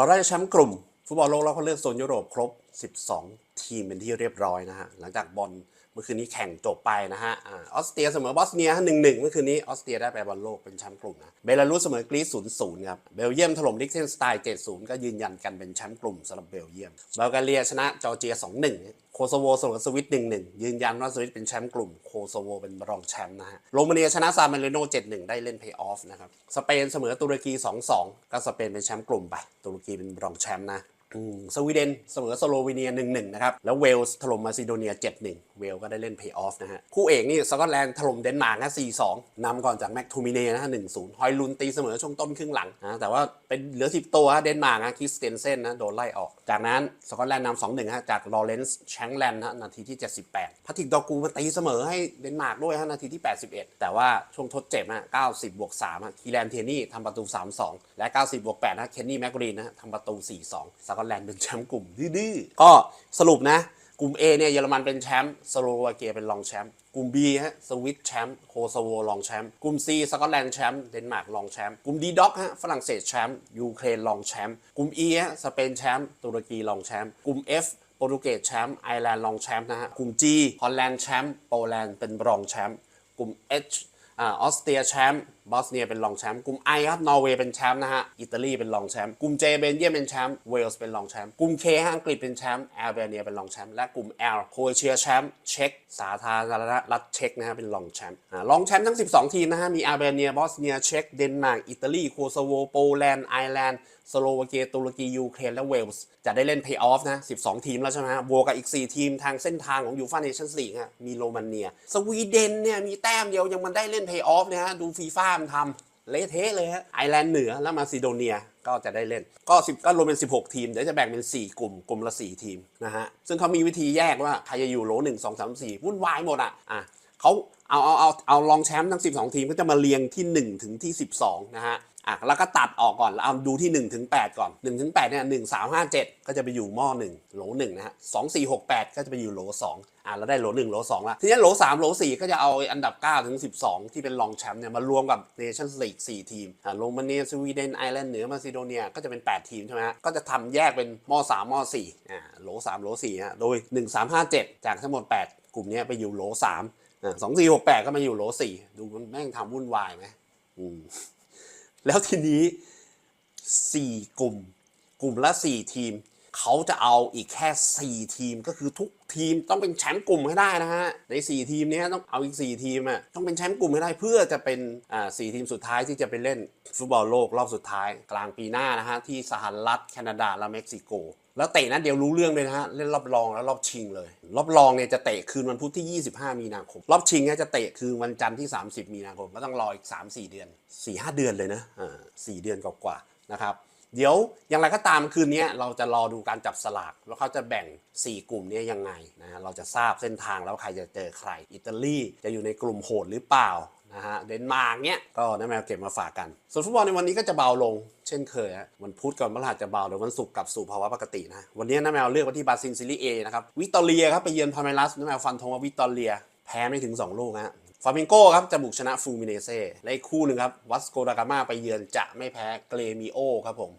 เราได้แชมป์กลุ่ม ฟุตบอลโลกรอบคัดเลือกโซนยุโรปครบ 12 ทีมเป็นที่เรียบร้อยนะฮะหลังจากบอล เมื่อคืนนี้แข่งจบไปนะฮะออสเตรียเสมอบอสเนียหนึ่งหนึ่งเมื่อคืนนี้ออสเตรียได้ไปบอลโลกเป็นแชมป์กลุ่มนะเบลารุสเสมอกรีซศูนย์ศูนย์ครับเบลเยียมถล่มลิกเทนสไตน์เจ็ดศูนย์ก็ยืนยันกันเป็นแชมป์กลุ่มสำหรับเบลเยียมบัลแกเรียชนะจอร์เจียสองหนึ่งโคโซโวเสมอสวิตหนึ่งหนึ่งยืนยันว่าสวิตเป็นแชมป์กลุ่มโคโซโวเป็นรองแชมป์นะฮะโรมาเนียชนะซามาเรโนเจ็ดหนึ่งได้เล่นเพย์ออฟนะครับสเปนเสมอตุรกีสองสองก็สเปนเป็นแชมป์กลุ่มไปตุรกีเป็นรองแชมป์นะสวีเดนเสมอสโลวีเนีย1-1นะครับแล้วเวลส์ถล่มมาซิโดเนีย7-1 เวลก็ได้เล่นเพย์ออฟนะฮะ คู่เอกนี่สกอตแลนด์ถล่มเดนมาร์กนะ4-2นำก่อนจากแม็กทูมิเน่นะฮะ1-0ฮอยลุนตีเสมอช่วงต้นครึ่งหลังนะแต่ว่าเป็นเหลือ 10 ตัวฮะเดนมาร์กนะคริสเตนเซนนะโดนไล่ออก จากนั้นสกอตแลนด์นำ2-1ฮะจากลอเรนซ์แชงแลนด์ฮะนาทีที่ 78พัทิกดอกูมาตีเสมอให้เดนมาร์กด้วยฮะนาทีที่ 81 แต่ว่าช่วงทดเจ็บฮะ90บวก3ฮะคีแลนเทนี่ทำประตู 3-2 และ 90บวก8นะเคนนี่แมกกรีนนะฮะทำประตู 4-2สกอตแลนด์เป็นแชมป์กลุ่มดื้อๆก็สรุปนะ กลุ่ม A เนี่ยเยอรมันเป็นแชมป์สโลวาเกียเป็นรองแชมป์กลุ่ม B ฮะสวิตแชมป์โคโซโวรองแชมป์กลุ่ม C สกอตแลนด์แชมป์เดนมาร์กรองแชมป์กลุ่ม D ด็อกฮะฝรั่งเศสแชมป์ยูเครนรองแชมป์กลุ่ม E ฮะสเปนแชมป์ตุรกีรองแชมป์กลุ่ม F โปรตุเกสแชมป์ไอร์แลนด์รองแชมป์นะฮะกลุ่ม G ฮอลแลนด์แชมป์โปแลนด์เป็นรองแชมป์กลุ่ม H อ่าออสเตรียแชมป์ บอสเนียเป็นรองแชมป์กลุ่ม I ครับนอร์เวย์เป็นแชมป์นะฮะอิตาลีเป็นรองแชมป์กลุ่ม J เบนเยียมเป็นแชมป์เวลส์เป็นรองแชมป์กลุ่ม K ฮะอังกฤษเป็นแชมป์แอลเบเนียเป็นรองแชมป์และกลุ่ม L โครเอเชียแชมป์เช็กสาธารณรัฐเช็กนะฮะเป็นรองแชมป์รองแชมป์ทั้ง 12 ทีมนะฮะมีแอลเบเนียบอสเนียเช็กเดนมาร์กอิตาลีโคโซโวโปแลนด์ไอร์แลนด์สโลวาเกียตุรกียูเครนและเวลส์จะได้เล่นเพย์ออฟนะ 12 ทีมแล้วใช่ไหมฮะบวกกับอีก 4 ทีมทางเส้นทางของยูฟ่าเนชั่นส์ลีกฮะมีโรมาเนีย สวีเดนเนี่ยมีแต้มเดียวยังมันได้เล่นเพย์ออฟเนี่ยฮะดูฟีฟ่ามันทำเละเทะเลยฮะไอร์แลนด์เหนือและมาซิโดเนียก็จะได้เล่น ก็10ก็รวมเป็น 16 ทีม เดี๋ยวจะแบ่งเป็น 4 กลุ่ม กลุ่มละ 4 ทีมนะฮะ ซึ่งเขามีวิธีแยกว่า ใครจะอยู่โหล1 2 3 4 วุ่นวายหมดอะอะ เขาเอาเอาเอาเอารองแชมป์ทั้ง 12 ทีมก็จะมาเรียงที่ 1 ถึงที่ 12 นะฮะอะแล้วก็ตัดออกก่อนเอาดูที่ 1 ถึง 8 ก่อน 1 ถึง 8 เนี่ย 1 3 5 7 ก็จะไปอยู่หม้อ 1 โหล 1 นะฮะ 2 4 6 8 ก็จะไปอยู่โหล 2 อะเราได้โหล 1 โหล2แล้วทีนี้โหล 3 โหล 4 ก็จะเอาอันดับ 9 ถึง 12 ที่เป็นรองแชมป์เนี่ย มารวมกับเนชั่นส์ลีก4ทีม อะโรมาเนียสวีเดนไอร์แลนด์เหนือมาซิโดเนีย ก็จะเป็น 8 ทีมใช่ไหมฮะ ก็จะทำแยกเป็นหม้อ 3 หม้อ 4 อะโหล 3 โหล 4 ฮะ โดย 1 3 5 7 จากทั้งหมด 8 กลุ่มนี้ไปอยู่โหล 3 อ่หกแปดก็มาอยู่โหล4ดูมันแม่งทำวุ่นวายไหมอืมแล้วทีนี้สี่กลุ่ม กลุ่มละสี่ทีม เขาจะเอาอีกแค่ 4 ทีมก็คือทุกทีมต้องเป็นแชมป์กลุ่มให้ได้นะฮะ ใน 4 ทีมนี้ต้องเอาอีก 4 ทีมอะต้องเป็นแชมป์กลุ่มให้ได้เพื่อจะเป็นอ่าสทีมสุดท้ายที่จะไปเล่นฟุตบอลโลกรอบสุดท้ายกลางปีหน้านะฮะที่สหรัฐแคนาดาและเม็กซิโกแล้วเตะนัดเดียวรู้เรื่องเลยนะฮะเล่นรอบรองแล้วรอบชิงเลย รอบรองเนี่ยจะเตะคืนวันพุธที่ 25 มีนาคม รอบชิงเนี่ยจะเตะคืนวันจันทร์ที่ 30 มีนาคมก็ต้องรออีก 3-4 เดือน 4-5 เดือนเลยนะอ่าสี่เดือนกว่าๆนะครับ เดี๋ยวอย่างไรก็ตามคืนนี้เราจะรอดูการจับสลากแล้วเขาจะแบ่ง 4 กลุ่มนี้ยังไงนะฮะเราจะทราบเส้นทางแล้วใครจะเจอใคร อิตาลีจะอยู่ในกลุ่มโหดหรือเปล่านะฮะเดนมาร์กเนี้ยก็น้าแมวเก็บมาฝากกัน ส่วนฟุตบอลในวันนี้ก็จะเบาลง เช่นเคยฮะวันพุธก่อนพฤหัสจะเบาเดี๋ยววันศุกร์กลับสู่ภาวะปกตินะวันนี้น้าแมวเลือกไปที่บราซิลซีรีเอนะครับวิตอเรียครับไปเยือนพาเมลัสน้าแมวฟันธงว่าวิตอเรียแพ้ไม่ถึง 2 ลูกฮะ ฟามิงโก้ครับจะบุกชนะฟูมิเนเซ่และอีกคู่หนึ่งครับวัสโกดากามาไปเยือนจะไม่แพ้เกรมิโอครับผม